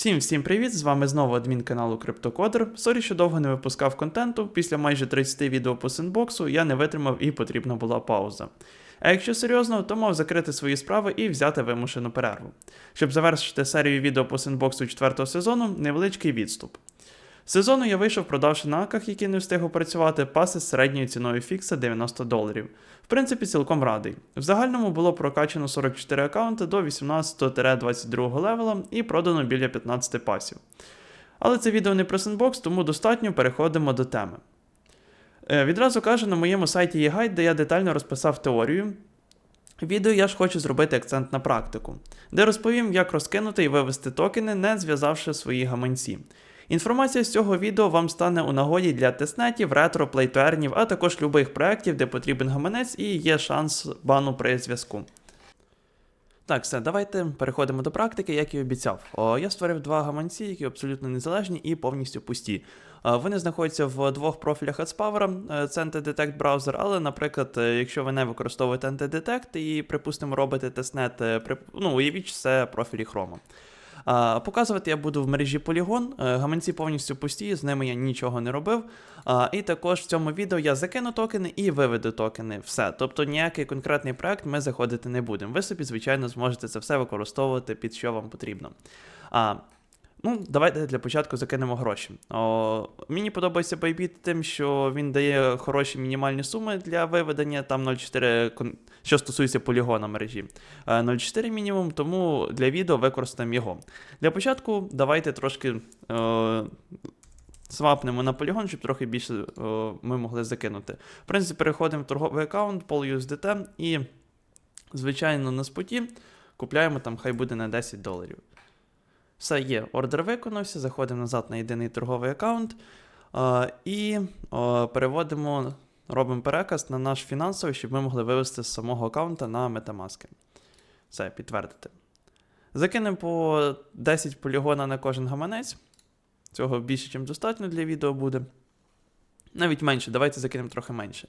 Всім всім привіт! З вами знову адмін каналу Криптокодер. Сорі, що довго не випускав контенту. Після майже 30 відео по синбоксу я не витримав і потрібна була пауза. А якщо серйозно, то мав закрити свої справи і взяти вимушену перерву. Щоб завершити серію відео по синбоксу 4 сезону, невеличкий відступ. Сезону я вийшов, продавши на аках, які не встиг опрацювати, паси з середньою ціною фікса 90 доларів. В принципі, цілком радий. В загальному було прокачано 44 аккаунти до 18-22 левела і продано біля 15 пасів. Але це відео не про сендбокс, тому достатньо переходимо до теми. Е, Відразу кажу, на моєму сайті є гайд, де я детально розписав теорію. Відео я ж хочу зробити акцент на практику, де розповім, як розкинути і вивести токени, не зв'язавши свої гаманці. Інформація з цього відео вам стане у нагоді для тестнетів, ретро, плейтернів, а також любих проєктів, де потрібен гаманець і є шанс бану при зв'язку. Так, все, давайте переходимо до практики, як і обіцяв. О, я створив два гаманці, які абсолютно незалежні і повністю пусті. Е, Вони знаходяться в двох профілях AdSpower, е, це Anti-Detect браузер, але, наприклад, е, якщо ви не використовуєте Anti-Detect і, припустимо, робите тестнет, ну, уявіть, це профілі Chrome. Показувати я буду в мережі Polygon. Е, Гаманці повністю пусті, з ними я нічого не робив. І також в цьому відео я закину токени і виведу токени. Все. Тобто ніякий конкретний проект ми заходити не будемо. Ви собі, звичайно, зможете це все використовувати під що вам потрібно. Ну, давайте для початку закинемо гроші. О, мені подобається Bybit тим, що він дає хороші мінімальні суми для виведення, там 0,4, що стосується полігона мережі. Е, 0,4 мінімум, тому для відео використаємо його. Для початку давайте трошки е, свапнемо на полігон, щоб трохи більше е, ми могли закинути. В принципі, переходимо в торговий аккаунт, PolUSDT і, звичайно, на споті купляємо там, хай буде на 10 доларів. Все є, ордер виконався, заходимо назад на єдиний торговий аккаунт і переводимо, робимо переказ на наш фінансовий, щоб ми могли вивести з самого аккаунта на Metamask. Все, підтвердити. Закинемо по 10 полігона на кожен гаманець. Цього більше, ніж достатньо для відео буде. Навіть менше, давайте закинемо трохи менше.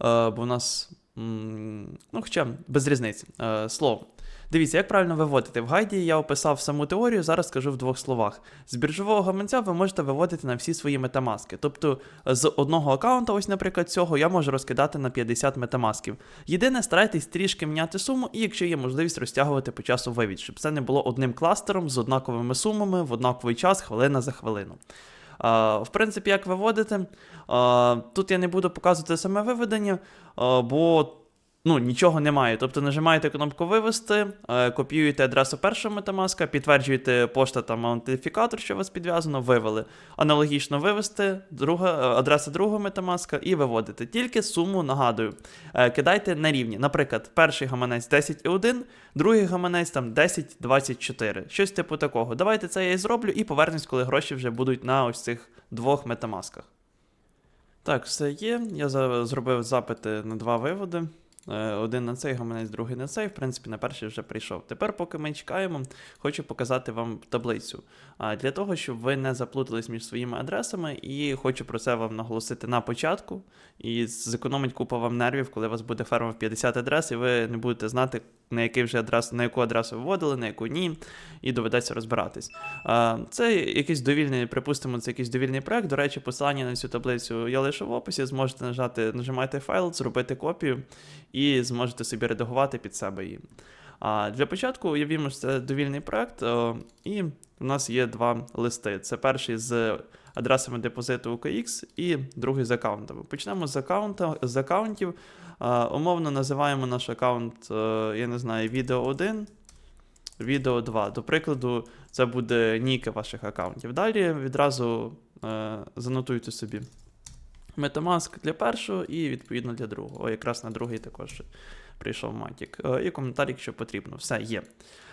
Бо у нас. Ну, хоча без різниці. Е, слово. Дивіться, як правильно виводити. В гайді я описав саму теорію, зараз скажу в двох словах. З біржового гаманця ви можете виводити на всі свої метамаски. Тобто з одного аккаунта, ось, наприклад, цього, я можу розкидати на 50 метамасків. Єдине, старайтесь трішки міняти суму, і якщо є можливість розтягувати по часу вивід, щоб це не було одним кластером з однаковими сумами в однаковий час, хвилина за хвилину. В принципі, як виводити, тут я не буду показувати саме виведення, бо ну, нічого немає. Тобто нажимаєте кнопку вивести, е, копіюєте адресу першого метамаска, підтверджуєте пошта та аутентифікатор, що у вас підв'язано, вивели. Аналогічно вивести друга, е, адреса другого метамаска і виводите. Тільки суму нагадую. е, Кидайте на рівні. Наприклад, перший гаманець 10,1, другий гаманець там 10,24. Щось типу такого. Давайте це я і зроблю і повернусь, коли гроші вже будуть на ось цих двох метамасках. Так, все є. Я зробив запити на два виводи. Е, Один на цей гаманець, другий на цей. В принципі, на перший вже прийшов. Тепер, поки ми чекаємо, хочу показати вам таблицю. А для того, щоб ви не заплутались між своїми адресами, і хочу про це вам наголосити на початку. І зекономить купа вам нервів, коли у вас буде ферма в 50 адрес, і ви не будете знати, на який вже адрес, на яку адресу виводили, на яку ні, і доведеться розбиратись. Це якийсь довільний, припустимо, це якийсь довільний проект. До речі, посилання на цю таблицю я лишу в описі. Зможете нажати, нажимайте файл, зробити копію і зможете собі редагувати під себе її. А для початку уявімо, що це довільний проект, і у нас є два листи. Це перший з адресами депозиту UKX і другий з аккаунтами. Почнемо з аккаунта, з аккаунтів. Умовно називаємо наш аккаунт, е, я не знаю, відео 1, відео 2. До прикладу, це буде ніки ваших аккаунтів. Далі відразу е, занотуйте собі Metamask для першого і відповідно для другого. О, якраз на другий також прийшов матік. Е, І коментар, якщо потрібно. Все є.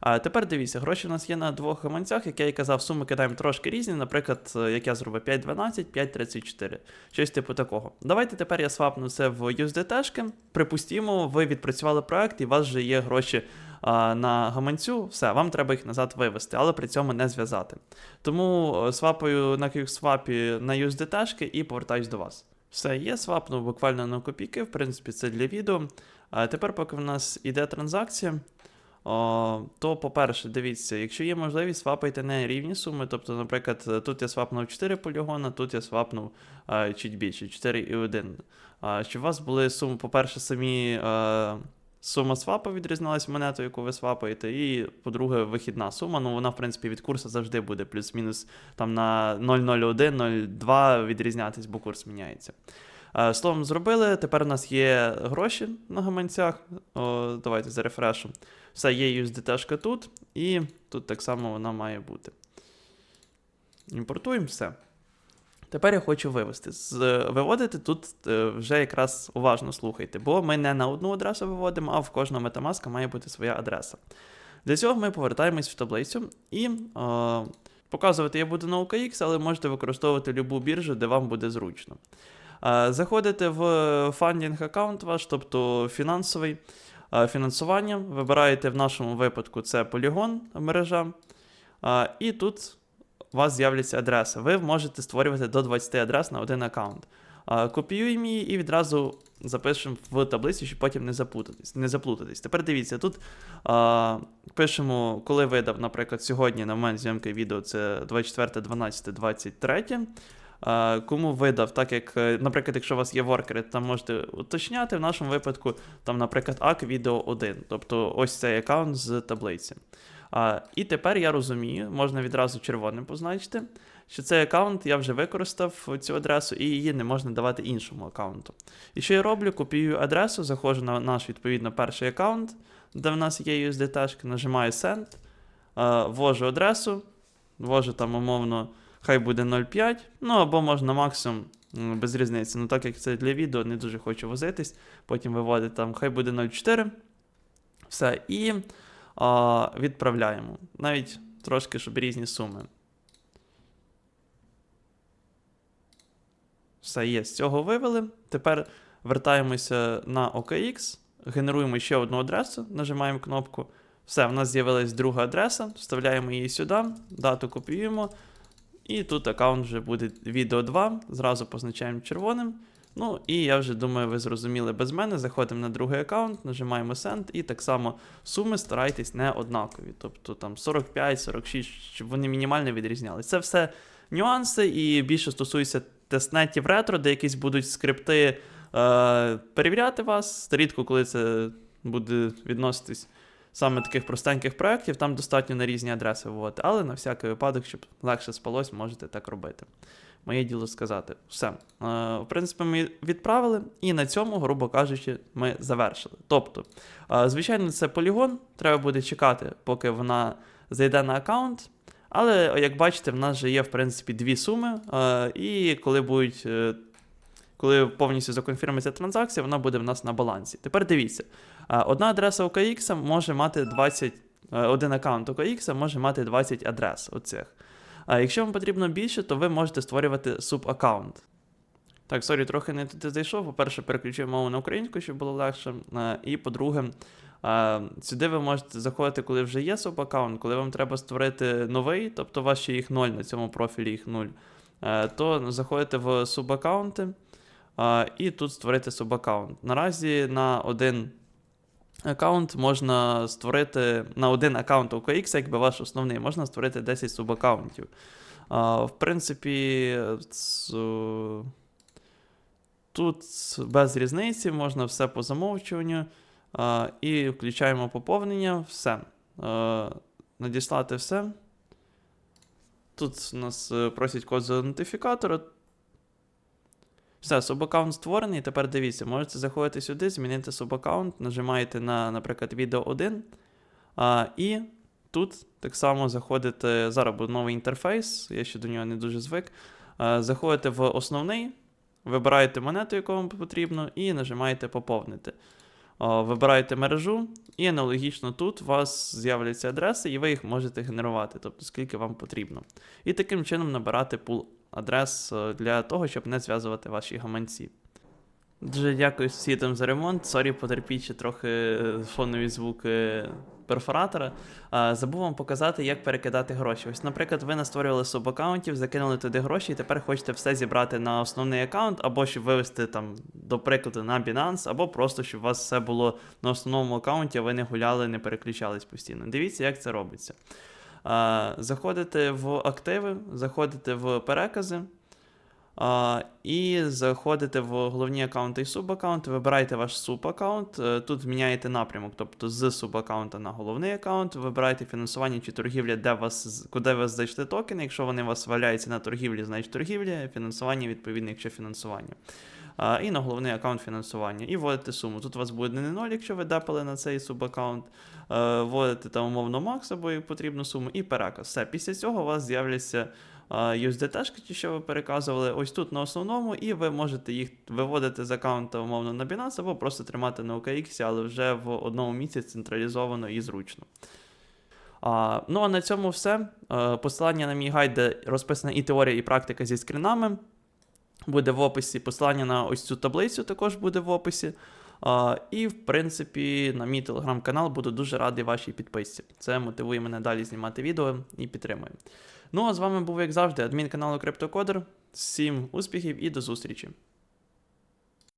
А тепер дивіться, гроші в нас є на двох гаманцях, як я і казав, суми кидаємо трошки різні. Наприклад, е, як я зробив 5.12, 5.34. Щось типу такого. Давайте тепер я свапну це в USDT. Припустімо, ви відпрацювали проект, і у вас вже є гроші а, на гаманцю. Все, вам треба їх назад вивести, але при цьому не зв'язати. Тому е, свапаю на QSwap на USDT і повертаюсь до вас. Все, є, свапнув буквально на копійки, в принципі, це для відео. А тепер, поки в нас іде транзакція, О, то, по-перше, дивіться, якщо є можливість, свапайте не рівні суми. Тобто, наприклад, тут я свапнув 4 полігона, тут я свапнув а, чуть більше, 4 і 1. А, щоб у вас були суми, по-перше, самі а, сума свапа відрізнялась монетою, яку ви свапаєте, і, по-друге, вихідна сума. Ну, вона, в принципі, від курсу завжди буде плюс-мінус там на 0,01, 0,2 відрізнятись, бо курс міняється. Е, Словом, зробили. Тепер у нас є гроші на гаманцях. О, давайте зарефрешу. Все, є USDT тут, і тут так само вона має бути. Імпортуємо все. Тепер я хочу вивести. Виводити тут е, вже якраз уважно слухайте, бо ми не на одну адресу виводимо, а в кожного Metamask має бути своя адреса. Для цього ми повертаємось в таблицю і е, показувати я буду на OKX, але можете використовувати любу біржу, де вам буде зручно. Е, Заходите в фандінг аккаунт ваш, тобто фінансовий фінансування. Вибираєте в нашому випадку це полігон мережа. І тут у вас з'являться адреси. Ви можете створювати до 20 адрес на один аккаунт. Копіюємо її і відразу запишемо в таблицю, щоб потім не заплутатись. Не заплутатись. Тепер дивіться, тут е, пишемо, коли видав, наприклад, сьогодні на момент зйомки відео це 24.12.23. Е, Кому видав, так як, е, наприклад, якщо у вас є воркери, там можете уточняти. В нашому випадку, там, наприклад, ак відео 1, тобто ось цей аккаунт з таблиці. І тепер я розумію, можна відразу червоним позначити, що цей аккаунт я вже використав цю адресу, і її не можна давати іншому аккаунту. І що я роблю? Копіюю адресу, заходжу на наш відповідно перший аккаунт, де в нас є USDT, нажимаю Send, ввожу адресу, ввожу там умовно, хай буде 0,5, ну або можна максимум. Без різниці. Ну, так як це для відео, не дуже хочу возитись. Потім виводити там, хай буде 0,4. Все. І відправляємо. Навіть трошки, щоб різні суми. Все є, з цього вивели. Тепер вертаємося на OKX, генеруємо ще одну адресу, нажимаємо кнопку. Все, в нас з'явилась друга адреса, вставляємо її сюди, дату копіюємо. І тут аккаунт вже буде відео 2, зразу позначаємо червоним. Ну і я вже думаю, ви зрозуміли без мене. Заходимо на другий аккаунт, нажимаємо Send, і так само суми старайтесь не однакові. Тобто там 45, 46, щоб вони мінімально відрізнялися. Це все нюанси, і більше стосується тестнетів ретро, де якісь будуть скрипти е, перевіряти вас. Рідко, коли це буде відноситись саме таких простеньких проєктів, там достатньо на різні адреси вводити. Але на всякий випадок, щоб легше спалось, можете так робити. Моє діло сказати. Все. Е, в принципі, ми відправили, і на цьому, грубо кажучи, ми завершили. Тобто, е, звичайно, це полігон. Треба буде чекати, поки вона зайде на аккаунт. Але, як бачите, в нас вже є, в принципі, дві суми. Е, і коли будуть. коли повністю законфірмується транзакція, вона буде в нас на балансі. Тепер дивіться, одна адреса OKX може мати 20, е, один аккаунт OKX може мати 20 адрес оцих. А якщо вам потрібно більше, то ви можете створювати субаккаунт. Так, сорі, трохи не туди зайшов. По-перше, переключив мову на українську, щоб було легше. І по-друге, сюди ви можете заходити, коли вже є субаккаунт, коли вам треба створити новий, тобто у вас ще їх 0, на цьому профілі їх 0, е, то заходите в субаккаунти і тут створити субаккаунт. Наразі на один аккаунт можна створити на один аккаунт OKX, якби ваш основний, можна створити 10 субаккаунтів. В принципі, тут без різниці, можна все по замовчуванню. І включаємо поповнення, все. Надіслати все. Тут нас е, просять код з ідентифікатора. Все, субаккаунт створений. Тепер дивіться, можете заходити сюди, змінити субаккаунт, нажимаєте на, наприклад, відео 1. А, і тут так само заходите. Зараз буде новий інтерфейс, я ще до нього не дуже звик. А, заходите в основний, вибираєте монету, яку вам потрібно, і нажимаєте поповнити. Вибираєте мережу, і аналогічно тут у вас з'являться адреси, і ви їх можете генерувати, тобто скільки вам потрібно. І таким чином набирати пул адрес е, для того, щоб не зв'язувати ваші гаманці. Дуже дякую сусідам за ремонт. Сорі, потерпіть, ще трохи фонові звуки перфоратора, забув вам показати, як перекидати гроші. Ось, наприклад, ви настворювали субаккаунтів, закинули туди гроші, і тепер хочете все зібрати на основний аккаунт, або щоб вивести там, до прикладу, на Binance, або просто щоб у вас все було на основному аккаунті, а ви не гуляли, не переключались постійно. Дивіться, як це робиться. Заходите в активи, заходите в перекази. А, і заходите в головні аккаунти і субаккаунти, вибираєте ваш субаккаунт, е, тут міняєте напрямок, тобто з субаккаунта на головний аккаунт, вибираєте фінансування чи торгівля, де вас, куди вас зайшли токени. Якщо вони у вас валяються на торгівлі, значить торгівля, фінансування відповідно, якщо фінансування. А, і на головний аккаунт фінансування. І вводите суму. Тут у вас буде не 0, якщо ви депали на цей субаккаунт. Е, Вводите там умовно макс або потрібну суму, і переказ. Все. Після цього у вас з'являться а, USDT, ті, що ви переказували, ось тут на основному, і ви можете їх виводити з аккаунта умовно на Binance або просто тримати на OKX, але вже в одному місці централізовано і зручно. А, ну а на цьому все. Е, Посилання на мій гайд, де розписана і теорія, і практика зі скрінами. Буде в описі. Посилання на ось цю таблицю також буде в описі. І, в принципі, на мій телеграм-канал буду дуже радий вашій підписці. Це мотивує мене далі знімати відео і підтримує. Ну а з вами був, як завжди, адмін каналу Криптокодер. Всім успіхів і до зустрічі!